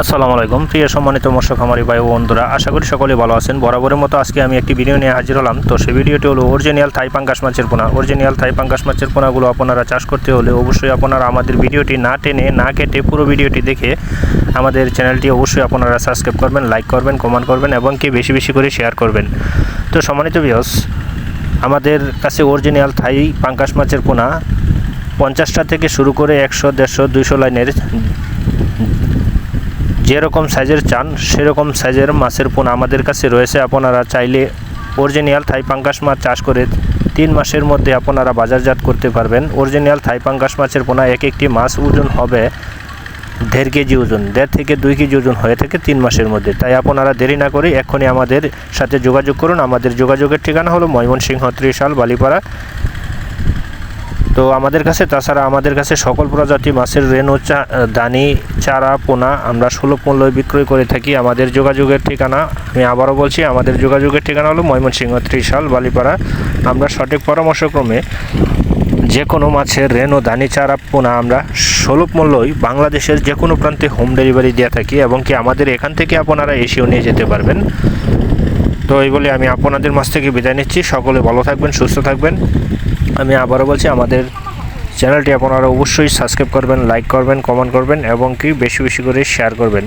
আসসালামু আলাইকুম। প্রিয় সম্মানিত মৎস্য খামারি ভাই ও বন্ধুরা, আশা করি সকলেই ভালো আছেন। বরাবরের মতো আজকে আমি একটি ভিডিও নিয়ে হাজির হলাম। তো সেই ভিডিওটি হলো অরিজিনাল থাই পাঙ্গাস মাছের পোনা। অরিজিনাল থাই পাঙ্গাস মাছের পোনাগুলো আপনারা চাষ করতে হলে অবশ্যই আপনারা আমাদের ভিডিওটি না টেনে, না কেটে পুরো ভিডিওটি দেখে আমাদের চ্যানেলটি অবশ্যই আপনারা সাবস্ক্রাইব করবেন লাইক করবেন কমেন্ট করবেন এবং কি বেশি বেশি করে শেয়ার করবেন। তো সম্মানিত বিয়স আমাদের কাছে অরিজিনাল থাই পাঙ্গাস মাছের পোনা পঞ্চাশটা থেকে শুরু করে একশো, দেড়শো, দুইশো লাইনের যেরকম সাইজের চান, সেরকম সাইজের মাছের পোনা আমাদের কাছে রয়েছে। আপনারা চাইলে অরিজিনাল থাই পাঙ্গাস মাছ চাষ করে তিন মাসের মধ্যে আপনারা বাজারজাত করতে পারবেন। অরিজিনাল থাই পাঙ্গাস মাছের পোনা এক একটি মাছ ওজন হবে দেড় কেজি ওজন, দেড় থেকে দুই কেজি ওজন হয়ে থাকে তিন মাসের মধ্যে। তাই আপনারা দেরি না করে এক্ষুনি আমাদের সাথে যোগাযোগ করুন। আমাদের যোগাযোগের ঠিকানা হলো ময়মনসিংহ ত্রিশাল বালিপাড়া তো আমাদের কাছে, তাছাড়া আমাদের কাছে সকল প্রজাতি মাছের রেণু দানি, চারা, পোনা, আমরা সুলভ মূল্যে বিক্রয় করে থাকি আমাদের যোগাযোগের ঠিকানা। আমি আবারও বলছি, আমাদের যোগাযোগের ঠিকানা হলো ময়মনসিংহ ত্রিশাল, বালিপাড়া। আমরা সঠিক পরামর্শক্রমে যে কোনো মাছের রেণু দানি, চারা, পোনা আমরা সুলভ মূল্যই বাংলাদেশের যে কোনো প্রান্তে হোম ডেলিভারি দিয়ে থাকি এবং কি আমাদের এখান থেকে আপনারা এসেও নিয়ে যেতে পারবেন। তো এই বলে আমি আপনাদের মাছ থেকে বিদায় নিচ্ছি। সকলে ভালো থাকবেন, সুস্থ থাকবেন। আমি আবারও বলছি, আমাদের চ্যানেলটি আপনারা অবশ্যই সাবস্ক্রাইব করবেন, লাইক করবেন, কমেন্ট করবেন এবং কি বেশি বেশি করে শেয়ার করবেন।